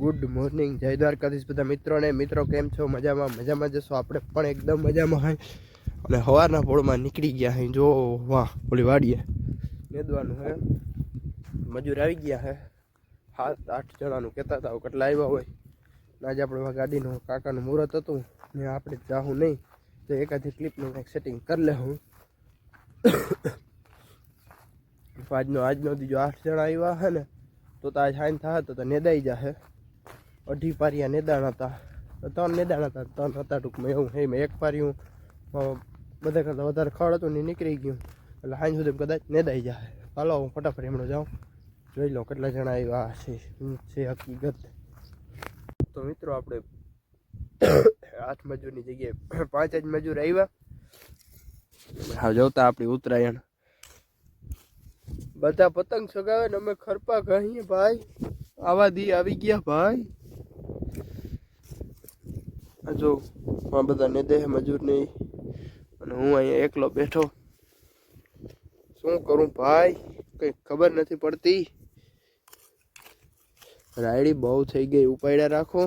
Good morning જય દ્વારકાધીશ બધા મિત્રોને. મિત્રો, કેમ છો? મજામાં? મજામાં જશો આપણે પણ એકદમ મજામાં હોય અને સવારના પોળમાં નીકળી ગયા હે જો, વાહ, ઓલી વાડીએ નેદવાનું હે. મજૂર આવી ગયા હે. સાત, આઠ જણાનું કહેતા હતા કેટલા આવ્યા હોય. આજે આપણે ગાડીનું કાકાનું મુહૂર્ત હતું. ને આપણે જાઉં નહીં. તો એકાદી ક્લિપનું કંઈક સેટિંગ કરી લે હું. આજનો આજનો બીજો આઠ જણા આવ્યા હે ને. તો તો આજ હાઈન થાય તો તો નેદાઈ જાહે અઢી પારિયા નેદાણ હતા. ત્રણ નેદાણ હતા, ત્રણ હતા ટૂંકમાં એવું હે મેં એક પારિયું બધા કરતાં વધારે ખડ હતું ને નીકળી ગયું. એટલે હાંજ સુધી કદાચ નેદાઈ જાય. હાલો, હું ફટાફટ એમણે જાઉં. જોઈ લો કેટલા જણા આવ્યા છે. છે હકીકત? તો મિત્રો આપણે આઠ મજૂરની જગ્યાએ પાંચ જ મજૂર આવ્યા હા જોતા આપણી ઉત્તરાયણ. બધા પતંગ સગાવે ને અમે ખરપા કહીએ ભાઈ. આવા દી આવી ગયા ભાઈ. જો, આ બધા ને દેહ મજૂર નહીં. અને હું અહીંયા એકલો બેઠો. શું કરું ભાઈ? કઈ ખબર નથી પડતી. રાયડી બહુ થઈ ગઈ, ઉપાડ્યા રાખો.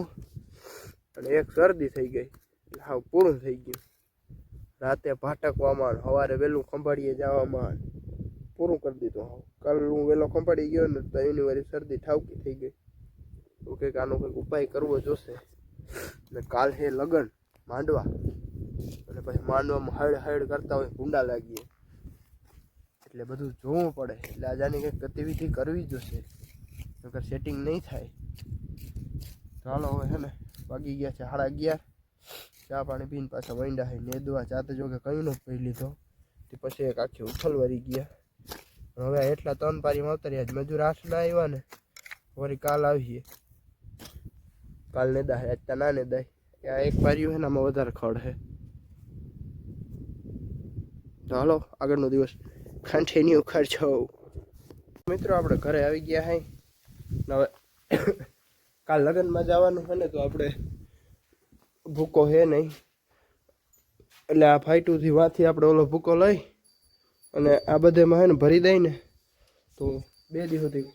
અને એક શરદી થઈ ગઈ. હાવ પૂરું થઈ ગયું. રાતે ભાટકવામાં સવારે વહેલું ખંભાળીએ જવામાં પૂરું કરી દીધું હાવ. કાલ હું વહેલો ખંભાળી ગયો ને તો એની વારી શરદી ઠાવકી થઈ ગઈ. તો કંઈક આનો કંઈક ઉપાય કરવો જોશે. ને કાલ છે લગન, માંડવા. અને પછી માંડવામાં હળ હળ કરતા હોય, ભૂંડા લાગીએ. એટલે બધું જોવું પડે. એટલે આજે આની કંઈક ગતિવિધિ કરવી જોશે. નકર સેટિંગ નહીં થાય. ચાલો હવે હે ને, વાગી ગયા છે સાડા અગિયાર. ચા પાણી પીને પાછા વંડા હે, નેદવા. ચા જોકે કંઈ નો પી લીધો. તે પછી એક આખી ઉથલ વરી ગયા. હવે એટલા ત્રણ પારીમાં આવતા રહ્યા મજૂર આઠ ના આવ્યા ને વળી કાલ આવીએ. કાલ ને દાય આજ ના ને દાય આ એક પાર્યું છે ને આમાં વધારે ખડ છે તો હાલો, આગળનો દિવસ. કન્ટિન્યુ કરજો. મિત્રો, આપણે ઘરે આવી ગયા હે. હવે કાલ લગ્નમાં જવાનું છે ને, તો આપણે ભૂકો હે નહીં. એટલે આ ફાઈટુથી વાથી આપણે ઓલો ભૂકો લઈ અને આ બધેમાં હે ને ભરી દઈ ને તો બે દિવસથી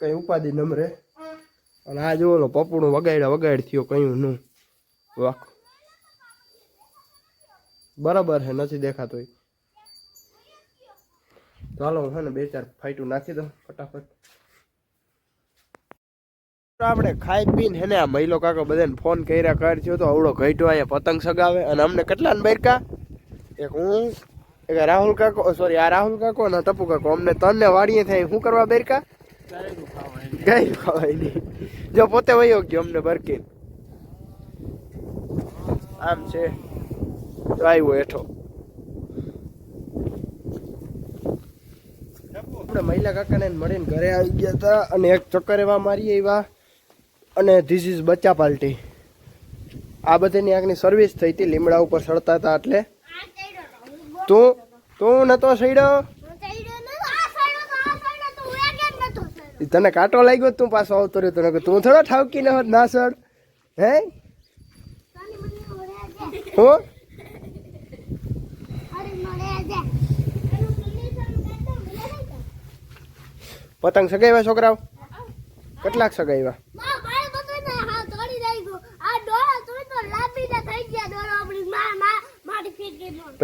કંઈ ઉપાધિ નમરે. અને આ જો ઓલો પપ્પુનું વગાડ્યા વગાડ થયો, કયું નું. વાક બરાબર છે નથી દેખાતો ચાલો હે ને બે ચાર ફાઈટું નાખી દો ફટાફટ. આપણે ખાઈ પીને હે ને આ મહિલો કાકો બધાને ફોન કર્યા કર્યો તો આવડો ઘઈટો અહીંયા પતંગ સગાવે. અને અમને કેટલા ને બેરકા? એક હું, એક રાહુલ કાકો સોરી આ રાહુલ કાકો અને ટપુ કાકો. અમને ત્રણને વાડીએ થાય, શું કરવા બેરકા? ગાય ખવાય નહીં. જો પોતે વયો ગયો અમને બરકી આમ છે. તો આવ્યો હેઠો. આપણે મહિલા કાકાને મળીને ઘરે આવી ગયા હતા અને એક ચક્કર એવા મારી આવ્યા અને ધીસ ઇઝ બચ્ચા પાલટી. આ બધીની આગની સર્વિસ થઈ હતી, લીમડા ઉપર સડતા હતા એટલે. તું તું નતો સડ્યો તને કાંટો લાગ્યો તું પાછો આવતો રહ્યો તને તું થોડો ઠાવકી ન હોત ના સર. હે? હું? પતંગ સગાવ્યા છોકરાઓ? કેટલાક સગાવ્યા?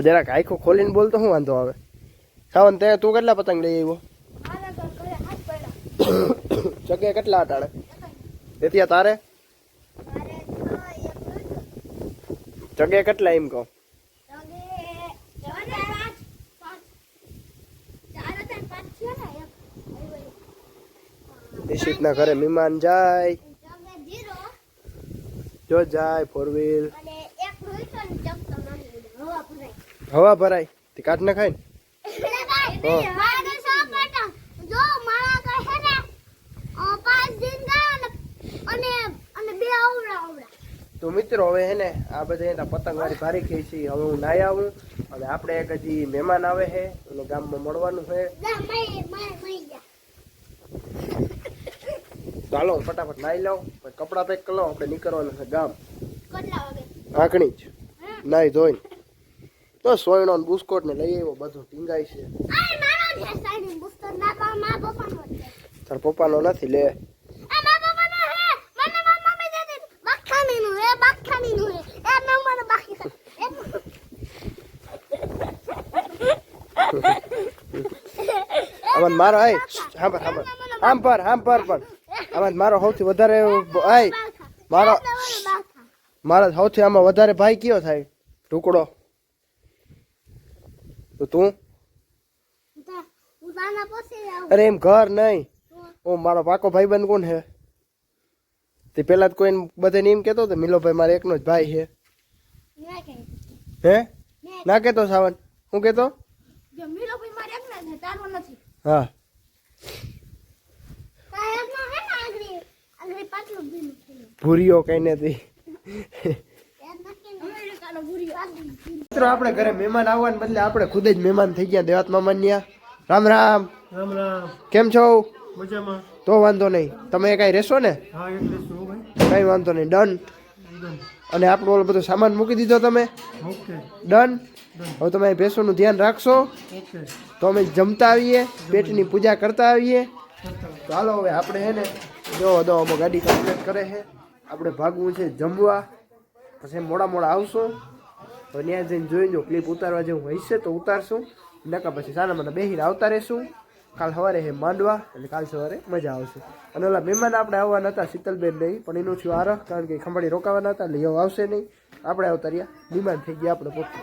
જરાક આખો ખોલીને બોલતો શું વાંધો આવે? સાવન તે તું કેટલા પતંગ લઈ આવ્યો? સગે કેટલા અટાડે તેથી તારે? જગ્યા કેટલા એમ કહો? દિશિતના ઘરે મહેમાન જાય. જો જાય ફોર વ્હીલ હવા ભરાય. તે કાઢ ના ખાય ને? તો મિત્રો હવે હે ને આ બધા એના પતંગ વાળી ભારી ખાઈ છે હવે હું નાઈ આવું. અને આપણે એક હજી મહેમાન આવે છે અને ગામમાં મળવાનું છે. ચાલો ફટાફટ નાઈ લઉં કપડાં પેક કરી લઉં આપણે નીકળવાનું છે ગામ. આંકણી જ. નાઈ ધોઈ તો સોયણો બુસ્કોટ ને લઈ આવ્યો બધું ટીંગાય છે. તાર પપ્પાનો નથી લે આ મારા પપ્પાનો હે મને આમાં મારો આય હાંભર હાંભર આમ પર આમ પર પણ. આમાં મારો સૌથી વધારે આય મારો મારા સૌથી આમાં વધારે ભાઈ કયો થાય? ટુકડો તો તું? અરે એમ ઘર નહીં. ઓ મારો પાકો ભાઈ બંધ કોણ હે? તે પેલા જ કોઈ બધાને એમ કેતો તો મિલોભાઈ મારે એકનો જ ભાઈ છે હે? ના કેતો સાવન? હું કેતો હા. ભૂરીઓ કઈ નથી. મિત્રો આપણે ઘરે મહેમાન આવવાને બદલે આપણે ખુદ જ મહેમાન થઈ ગયા દેવાત મામા ત્યાં રામ રામ. રામ રામ. કેમ છો? મજામાં. તો વાંધો નહીં. તમે કઈ રહેશો ને? હા એટલે શું ભાઈ. કઈ વાંધો નહીં. ડન અને આપણો ઓલો બધો સામાન મૂકી દીધો તમે? ડન હવે તમે ભેંસોનું ધ્યાન રાખશો. તો અમે જમતા આવીએ પેટની પૂજા કરતા આવીએ. તો હાલો હવે આપણે હે ને જો દો અમે ગાડી કમ્પ્લીટ કરે છે આપણે ભાગવું છે જમવા. પછી મોડા મોડા આવશું. તો ત્યાં જઈને જોઈ જો ક્લિપ ઉતારવા જેવું હશે તો ઉતારશું. નકા પછી સાના મને બેહીને આવતા રહેશું. કાલ સવારે હે માંડવા એટલે કાલ સવારે મજા આવશે. અને ઓલા મહેમાન આપણે આવવાના હતા શીતલબેન નહીં પણ એનું થયું આરહ કારણ કે ખંભાળી રોકાવાના હતા એટલે એવું આવશે નહીં. આપણે આવતા રહ્યા બીમાર થઈ ગયા આપણે પોતે.